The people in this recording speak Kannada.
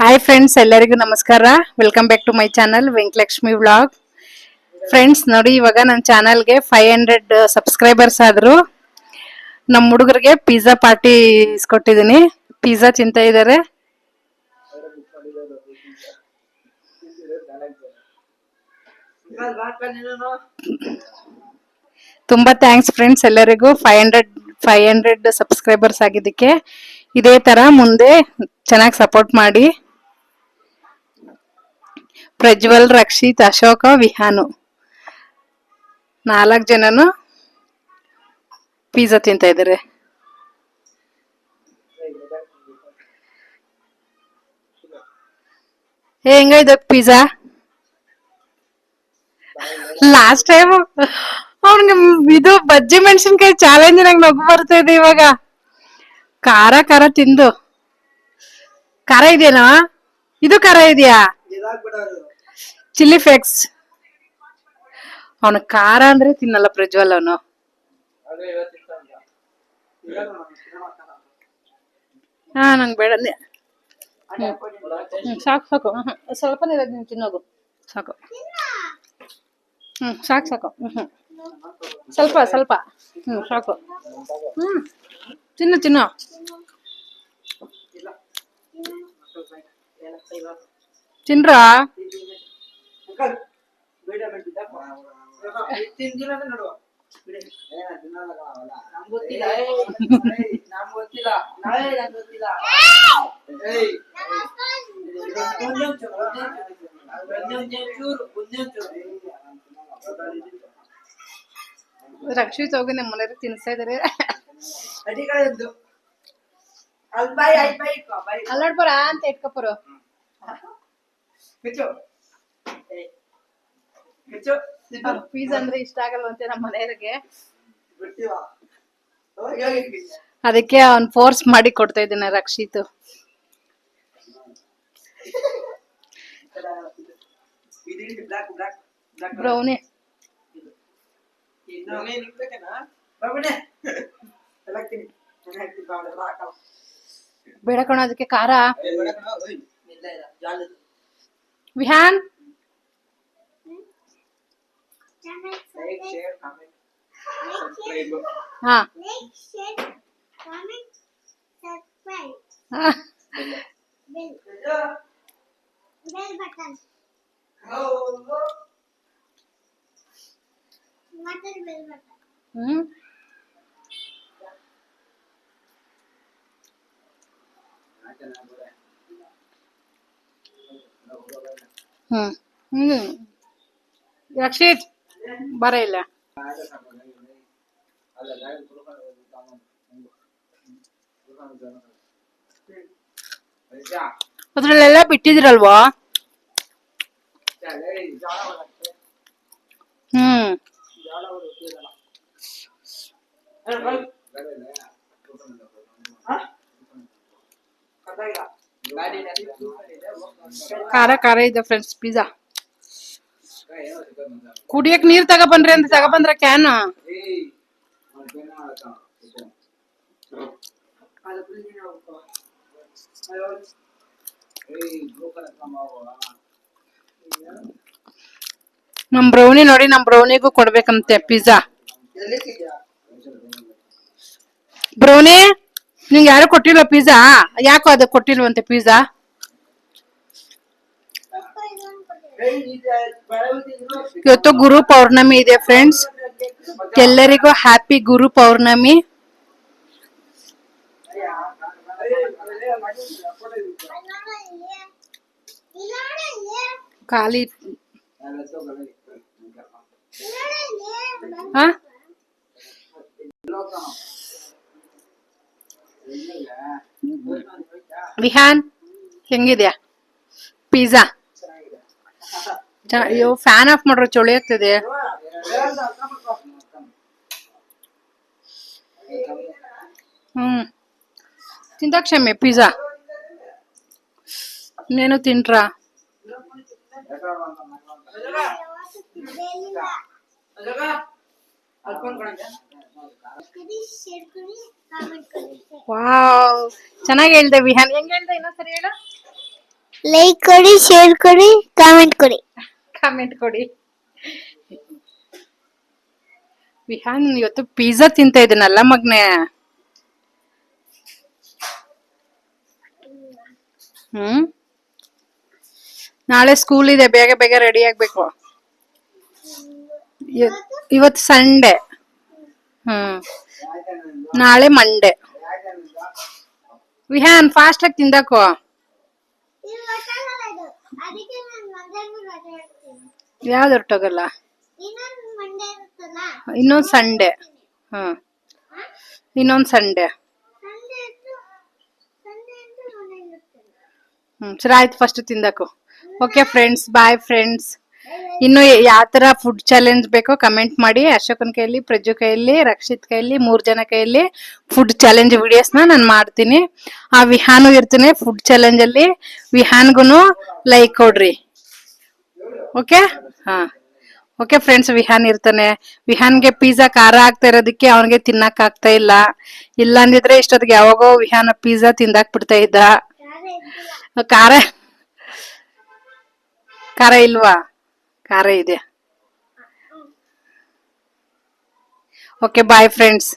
ಹಾಯ್ ಫ್ರೆಂಡ್ಸ್ ಎಲ್ಲರಿಗೂ ನಮಸ್ಕಾರ. Welcome back to my channel Venkalakshmi vlog friends ನೋಡಿ, ಇವಾಗ ನನ್ನ ಚಾನಲ್ಗೆ ಫೈವ್ ಹಂಡ್ರೆಡ್ ಸಬ್ಸ್ಕ್ರೈಬರ್ಸ್ ಆದರು. ನಮ್ಮ ಹುಡುಗರಿಗೆ ಪಿಜ್ಜಾ ಪಾರ್ಟಿ ಇಸ್ಕೊಟ್ಟಿದ್ದೀನಿ ಪಿಜ್ಜಾ ತಿಂತ ಇದ್ದಾರೆ ತುಂಬಾ ಥ್ಯಾಂಕ್ಸ್ ಫ್ರೆಂಡ್ಸ್ ಎಲ್ಲರಿಗೂ five hundred five hundred subscribers ಆಗಿದ್ದಕ್ಕೆ. ಇದೇ ತರ ಮುಂದೆ ಚೆನ್ನಾಗಿ ಸಪೋರ್ಟ್ ಮಾಡಿ. ಪ್ರಜ್ವಲ್, ರಕ್ಷಿತ್, ಅಶೋಕ, ವಿಹಾನು. ನಾಲ್ಕು ಜನನು ಪಿಜ್ಜಾ ತಿಂತಾ ಇದ್ದಾರೆ. ಹೆಂಗೈದ ಪಿಜ್ಜಾ ಲಾಸ್ಟ್ ಟೈಮ್ ಅವ್ನಿಗೆ ಇದು ಬಜ್ಜಿ ಮೆಣಸಿನ್ಕಾಯಿ ಚಾಲೆಂಜ್ ನಂಗೆ ನಗು ಬರ್ತಾ ಇದೆ ಇವಾಗ. ಖಾರ ಖಾರ ತಿಂದು. ಖಾರ ಇದೆಯಾ ಇದು ಖಾರ ಇದೆಯಾ? Chilli flakes. ಅವನು ಖಾರ ಅಂದ್ರೆ ತಿನ್ನಲ್ಲ ಪ್ರಜ್ವಲ್ ಅವನು. ಹಾ ನಂಗೆ ಬೇಡ. ಸಾಕು ಸಾಕು. ಸ್ವಲ್ಪನೇ ಇರೋದು ನೀನು ತಿನ್ನೋದು. ಸಾಕು. ಹ್ಮ್ ಸಾಕು ಸಾಕು. ಹ್ಮ್. ಸ್ವಲ್ಪ ಸ್ವಲ್ಪ. ಹ್ಮ್ ಸಾಕು. ಹ್ಮ್. ತಿನ್ನು ತಿನ್ನು. ತಿನ್ರ? ರಕ್ಷಿತ್ ಹೋಗಿ ನಮ್ಮ ಮನೆಯವ್ರು ತಿನ್ಸ್ತಾ ಇದಾರೆ. ಅಲ್ಲಾಡ್ಬಾರ ಅಂತ ಇಟ್ಕೊಪರು ಪೀಸ್ ಅಂದ್ರೆ ಇಷ್ಟ ಆಗಲ್ವಂತೆ ನಮ್ಮ ಮನೆಯವ್ರಿಗೆ? ಅದಕ್ಕೆ ಅವ್ನ್ ಫೋರ್ಸ್ ಮಾಡಿ ಕೊಡ್ತಾ ಇದ್ದಾನೆ ರಕ್ಷಿತ್. ಬ್ರೌನಿ ಬೇಡ ಕಣ ಅದಕ್ಕೆ ಖಾರ. Vihaan? Like, share, comment, subscribe. हा Like, share, comment, subscribe. हा. Bell. Bell button. Mother bell button. हम्म. हम्म. हम्म. रक्षित ಬರ ಇಲ್ಲ ಅದ್ರಲ್ಲೆಲ್ಲ ಬಿಟ್ಟಿದಿರಲ್ವಾ ಹ್ಮ್ ಖಾರ ಖಾರ ಇದೆ ಫ್ರೆಂಡ್ಸ್ ಪಿಜ್ಜಾ ಕುಡಿಯಕ್ ನೀರ್ ತಗೊಬನ್ರಿ ಅಂತ ತಗೊಬಂದ್ರ ಕ್ಯಾನ್ ನಮ್ ಬ್ರೌನಿ ನೋಡಿ, ನಮ್ ಬ್ರೌನಿಗೂ ಕೊಡ್ಬೇಕಂತೆ ಪಿಜ್ಜಾ ಬ್ರೌನಿ, ನಿಂಗೆ ಯಾರು ಕೊಟ್ಟಿಲ್ವ ಪಿಜ್ಜಾ ಯಾಕೋ ಅದು ಕೊಟ್ಟಿಲ್ವಂತೆ ಪಿಜ್ಜಾ ಇವತ್ತು ಗುರು ಪೌರ್ಣಮಿ ಇದೆ ಫ್ರೆಂಡ್ಸ್ ಎಲ್ಲರಿಗೂ ಹ್ಯಾಪಿ ಗುರು ಪೌರ್ಣಮಿ. ಖಾಲಿ ವಿಹಾನ್ ಹೆಂಗಿದ್ಯಾ? ಪಿಜ್ಜಾ. ಅಯ್ಯೋ ಫ್ಯಾನ್ ಆಫ್ ಮಾಡ್ರೆ ಚೊಳಿಯಾಗ್ತದೆ ಹ್ಮ್. ತಿಂತಾಕ್ಷಮೆ ಪಿಜ್ಜಾ ಇನ್ನೇನು ತಿಂಟ್ರಾ. ವಾವ್. ಚೆನ್ನಾಗಿ ಹೇಳ್ದೆ, ವಿಹಾನ್. ಹೆಂಗ್ ಹೇಳ್ದೆ ಇನ್ನೊಂದ್ಸರಿ ಹೇಳು? ಲೈಕ್ ಕೊಡಿ ಶೇರ್ ಕೊಡಿ ಕಾಮೆಂಟ್ ಕೊಡಿ ಕಾಮೆಂಟ್ ಕೊಡಿ ವಿಹಾನ್ ಇವತ್ತು ಪಿಜ್ಜಾ ತಿಂತ ಇದನ್ನಲ್ಲ ಮಗ್ನೆ? ಹ್ಮ್? ನಾಳೆ ಸ್ಕೂಲ್ ಇದೆ, ಬೇಗ ಬೇಗ ರೆಡಿ ಆಗ್ಬೇಕು. ಇವ- ಇವತ್ತು ಸಂಡೇ ಹ್ಮ್. ನಾಳೆ ಮಂಡೇ ವಿಹಾನ್ ಫಾಸ್ಟ್ ಆಗಿ ತಿಂದಾಕೋ ಇದು ಗೊತ್ತಾಗಲ್ಲ ಇದು ಅದಕ್ಕೆ ನಾನು ಮಂಡ್ಯ ರಜೆ ಹಾಕ್ತೀನಿ ಯಾವ್ದು ಹೊರಟೋಗಲ್ಲ? ಇನ್ನೊಂದು ಸಂಡೆ ಇರುತ್ತಲ್ಲ? ಇನ್ನೊಂದು ಸಂಡೇ ಹ್ಮ್. ಸರಿ ಆಯ್ತು ಫಸ್ಟ್ ತಿಂದಾಕು ಓಕೆ ಫ್ರೆಂಡ್ಸ್ ಬಾಯ್ ಫ್ರೆಂಡ್ಸ್ ಇನ್ನು ಯಾವ ತರ ಫುಡ್ ಚಾಲೆಂಜ್ ಬೇಕೋ ಕಮೆಂಟ್ ಮಾಡಿ. ಅಶೋಕನ್ ಕೈಯಲ್ಲಿ ಪ್ರಜು ಕೈಯಲ್ಲಿ ರಕ್ಷಿತ್ ಕೈಯಲ್ಲಿ ಮೂರ್ ಜನ ಕೈಯಲ್ಲಿ ಫುಡ್ ಚಾಲೆಂಜ್ ವಿಡಿಯೋಸ್ನ ನಾನು ಮಾಡ್ತೀನಿ. ಆ ವಿಹಾನು ಇರ್ತೀನಿ ಫುಡ್ ಚಾಲೆಂಜ್ ಅಲ್ಲಿ. ವಿಹಾನ್ಗುನು ಲೈಕ್ ಕೊಡ್ರಿ. ಓಕೆ ಹಾ. ಓಕೆ ಫ್ರೆಂಡ್ಸ್ ವಿಹಾನ್ ಇರ್ತಾನೆ. ವಿಹಾನ್ಗೆ ಪಿಜ್ಜಾ ಖಾರ ಆಗ್ತಾ ಇರೋದಕ್ಕೆ ಅವನಿಗೆ ತಿನ್ನಕ್ ಆಗ್ತಾ ಇಲ್ಲ. ಇಲ್ಲ ಅಂದಿದ್ರೆ ಇಷ್ಟೊತ್ತಿಗೆ ಯಾವಾಗೋ ವಿಹಾನ ಪಿಜ್ಜಾ ತಿಂದಾಕ್ ಬಿಡ್ತಾ ಇದ್ದ. ಖಾರ ಖಾರ ಇಲ್ವಾ? ಖಾರ ಇದೆ. Okay bye friends